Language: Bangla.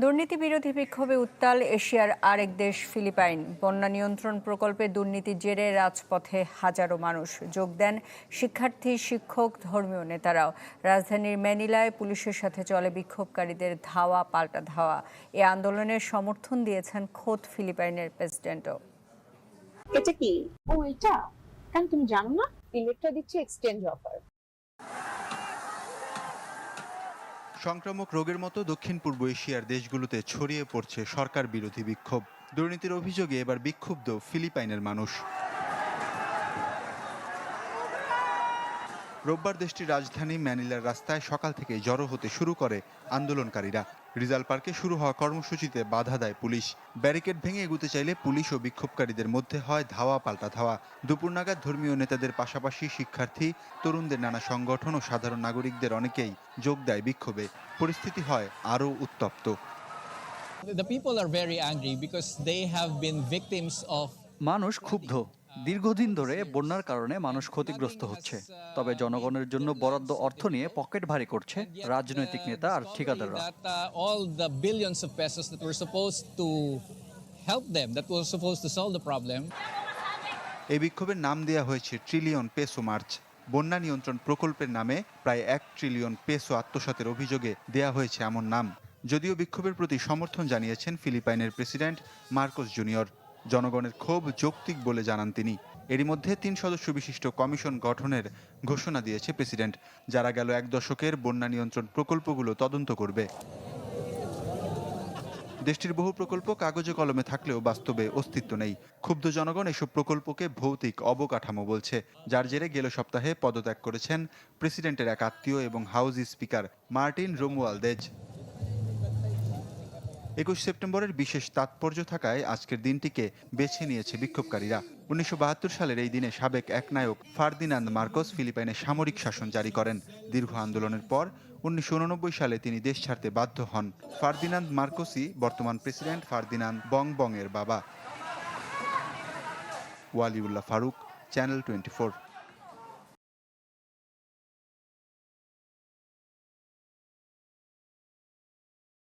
দুর্নীতি বিরোধী বিক্ষোভে উত্তাল এশিয়ার আরেক দেশ ফিলিপাইন। বন্যা নিয়ন্ত্রণ প্রকল্পে দুর্নীতির জেরে রাজপথে হাজারো মানুষ যোগ দেন শিক্ষার্থী, শিক্ষক, ধর্মীয় নেতারাও। রাজধানীর ম্যানিলায় পুলিশের সাথে চলে বিক্ষোভকারীদের ধাওয়া, পাল্টা ধাওয়া। এ আন্দোলনের সমর্থন দিয়েছেন খোদ ফিলিপাইনের প্রেসিডেন্টও। এটা কি? ও, এটা? কেন তুমি জানো না ইলেকট্রা দিচ্ছে এক্সচেঞ্জ অফার। সংক্রামক রোগের মতো দক্ষিণ পূর্ব এশিয়ার দেশগুলোতে ছড়িয়ে পড়ছে সরকার বিরোধী বিক্ষোভ। দুর্নীতির অভিযোগে এবার বিক্ষুব্ধ ফিলিপাইনের মানুষ। রোববার দেশটির রাজধানী ম্যানিলার রাস্তায় সকাল থেকে জড়ো হতে শুরু করে আন্দোলনকারীরা। রিজাল পার্কে শুরু হওয়া কর্মসূচিতে বাধা দেয় পুলিশ। ব্যারিকেড ভেঙে এগুতে চাইলে পুলিশ ও বিক্ষোভকারীদের মধ্যে হয় ধাওয়া পাল্টা ধাওয়া। দুপুর নাগাদ ধর্মীয় নেতাদের পাশাপাশি শিক্ষার্থী তরুণদের নানা সংগঠন ও সাধারণ নাগরিকদের অনেকেই যোগ দেয় বিক্ষোভে। পরিস্থিতি হয় আরও উত্তপ্ত। The people are very angry because they have been victims of মানুষ ক্ষুব্ধ। দীর্ঘদিন ধরে বন্যার কারণে মানুষ ক্ষতিগ্রস্ত হচ্ছে। তবে জনগণের জন্য বরাদ্দ অর্থ নিয়ে পকেট ভারী করছে রাজনৈতিক নেতা আর ঠিকাদাররা। uh, এই বিক্ষোভের নাম দেওয়া হয়েছে ট্রিলিয়ন পেসো মার্চ। বন্যা নিয়ন্ত্রণ প্রকল্পের নামে প্রায় এক ট্রিলিয়ন পেসো আত্মসাতের অভিযোগে দেয়া হয়েছে এমন নাম। যদিও বিক্ষোভের প্রতি সমর্থন জানিয়েছেন ফিলিপাইনের প্রেসিডেন্ট মার্কোস জুনিয়র। জনগণের ক্ষোভ যৌক্তিক বলে জানান তিনি। এরই মধ্যে তিন সদস্য বিশিষ্ট কমিশন গঠনের ঘোষণা দিয়েছে প্রেসিডেন্ট, যারা গেল এক দশকের বন্যা নিয়ন্ত্রণ প্রকল্পগুলো তদন্ত করবে। দেশটির বহু প্রকল্প কাগজে কলমে থাকলেও বাস্তবে অস্তিত্ব নেই। ক্ষুব্ধ জনগণ এসব প্রকল্পকে ভৌতিক অবকাঠামো বলছে, যার জেরে গেল সপ্তাহে পদত্যাগ করেছেন প্রেসিডেন্টের এক আত্মীয় এবং হাউস স্পিকার মার্টিন রোমুয়ালদেজ একুশ সেপ্টেম্বরের বিশেষ তাৎপর্য থাকায় আজকের দিনটিকে বেছে নিয়েছে বিক্ষোভকারীরা। উনিশশো বাহাত্তর সালের এই দিনে সাবেক একনায়ক ফার্দিনান্দ মার্কোস ফিলিপাইনে সামরিক শাসন জারি করেন। দীর্ঘ আন্দোলনের পর উনিশশো উননব্বই সালে তিনি দেশ ছাড়তে বাধ্য হন। ফার্দিনান্দ মার্কোসই বর্তমান প্রেসিডেন্ট ফার্দিনান্দ বং বং এর বাবা। Waliullah Faruk, channel twenty